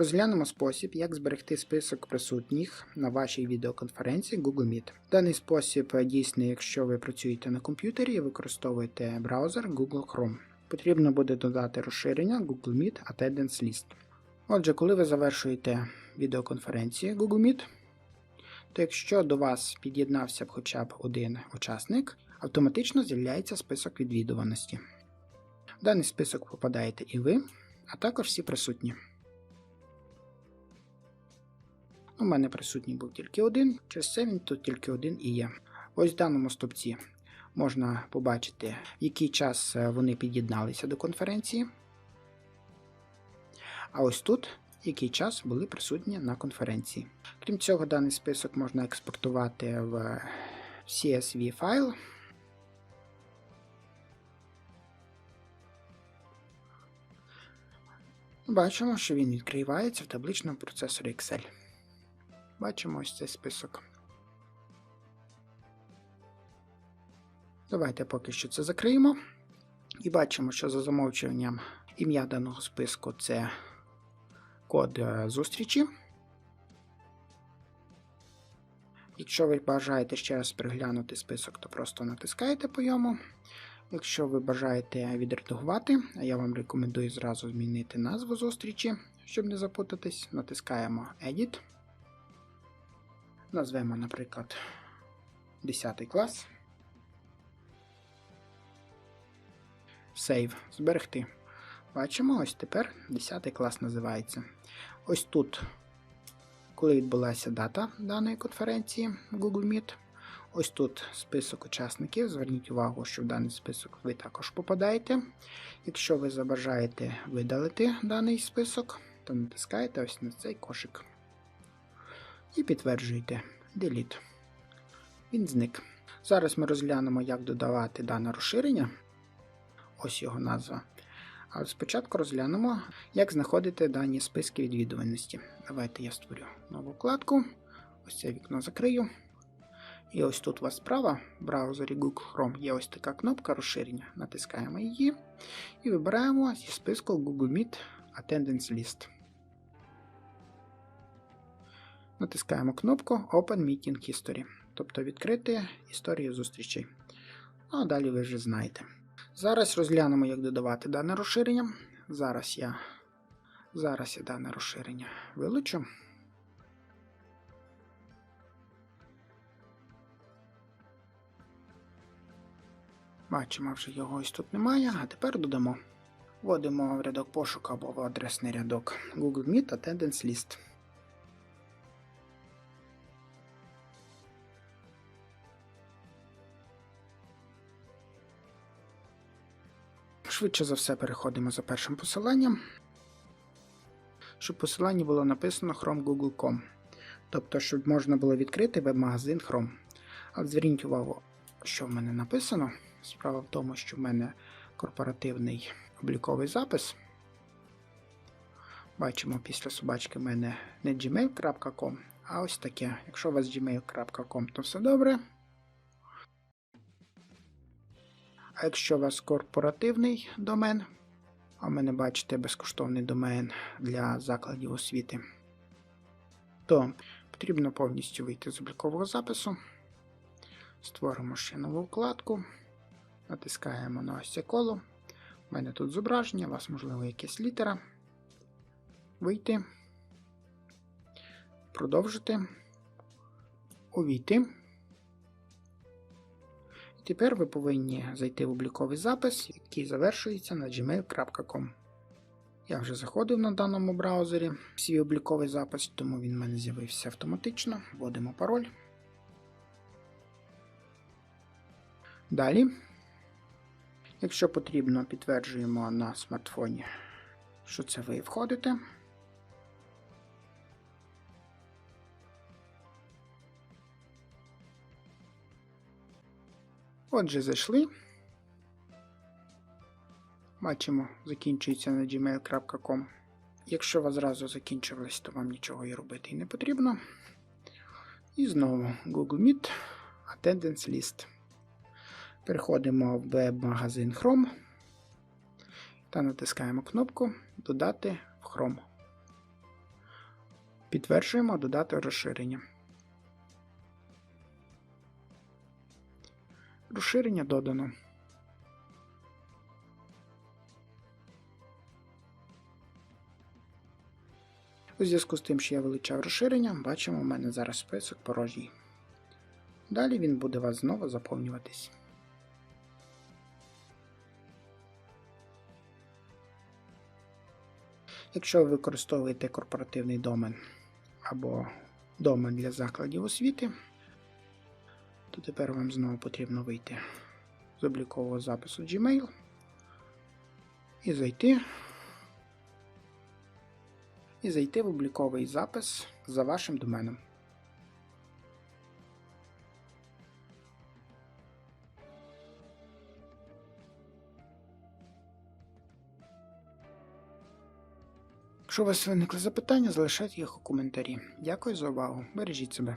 Розглянемо спосіб, як зберегти список присутніх на вашій відеоконференції Google Meet. Даний спосіб дійсний, якщо ви працюєте на комп'ютері і використовуєте браузер Google Chrome. Потрібно буде додати розширення Google Meet Attendance List. Отже, коли ви завершуєте відеоконференцію Google Meet, то якщо до вас під'єднався б хоча б один учасник, автоматично з'являється список відвідуваності. В даний список попадаєте і ви, а також всі присутні. У мене присутній був тільки один, через це він тут тільки один і є. Ось в даному стовпці можна побачити, в який час е, вони під'єдналися до конференції. А ось тут який час були присутні на конференції. Крім цього, даний список можна експортувати в CSV файл. Бачимо, що він відкривається в табличному процесорі Excel. Бачимо ось цей список. Давайте поки що це закриємо. І бачимо, що за замовчуванням ім'я даного списку це код е, зустрічі. Якщо ви бажаєте ще раз переглянути список, то просто натискаєте по йому. Якщо ви бажаєте відредагувати, а я вам рекомендую зразу змінити назву зустрічі, щоб не запутатись, натискаємо Edit. Назвемо, наприклад, 10 клас. Save. Зберегти. Бачимо, ось тепер 10 клас називається. Ось тут, коли відбулася дата даної конференції Google Meet. Ось тут список учасників. Зверніть увагу, що в даний список ви також попадаєте. Якщо ви забажаєте видалити даний список, то натискаєте ось на цей кошик. І підтверджуєте Delete. Він зник. Зараз ми розглянемо, як додавати дане розширення. Ось його назва. А спочатку розглянемо, як знаходити дані списки відвідуваності. Давайте я створю нову вкладку. Ось це вікно закрию. І ось тут у вас справа в браузері Google Chrome є ось така кнопка розширення. Натискаємо її і вибираємо зі списку Google Meet Attendance List. Натискаємо кнопку Open Meeting History, тобто відкрити історію зустрічей. Ну, а далі ви вже знаєте. Зараз розглянемо, як додавати дане розширення. Зараз я зараз я дане розширення вилучу. Бачимо, вже його ось тут немає, а тепер додамо. Вводимо в рядок пошуку або в адресний рядок Google Meet Attendance List. Швидше за все переходимо за першим посиланням, щоб посилання було написано Chrome.google.com. Тобто, щоб можна було відкрити веб-магазин Chrome. Але зверніть увагу, що в мене написано. Справа в тому, що в мене корпоративний обліковий запис. Бачимо, після собачки в мене не gmail.com, а ось таке. Якщо у вас gmail.com, то все добре. А якщо у вас корпоративний домен, а в мене, бачите, безкоштовний домен для закладів освіти, то потрібно повністю вийти з облікового запису. Створимо ще нову вкладку. Натискаємо на ось це коло. У мене тут зображення, у вас, можливо, якась літера. Вийти, продовжити, увійти. Тепер ви повинні зайти в обліковий запис, який завершується на gmail.com. Я вже заходив на даному браузері свій обліковий запис, тому він в мене з'явився автоматично. Вводимо пароль. Далі, якщо потрібно, підтверджуємо на смартфоні, що це ви входите. Отже, зайшли. Бачимо, закінчується на gmail.com. Якщо у вас зразу закінчилось, то вам нічого і робити не потрібно. І знову Google Meet, Attendance List. Переходимо в веб-магазин Chrome та натискаємо кнопку Додати в Chrome. Підтверджуємо додати розширення. Розширення додано. У зв'язку з тим, що я вилучав розширення, бачимо, у мене зараз список порожній. Далі він буде вас знову заповнюватись. Якщо ви використовуєте корпоративний домен або домен для закладів освіти, то тепер вам знову потрібно вийти з облікового запису Gmail і зайти. І зайти в обліковий запис за вашим доменом. Якщо у вас виникли запитання, залишайте їх у коментарі. Дякую за увагу. Бережіть себе.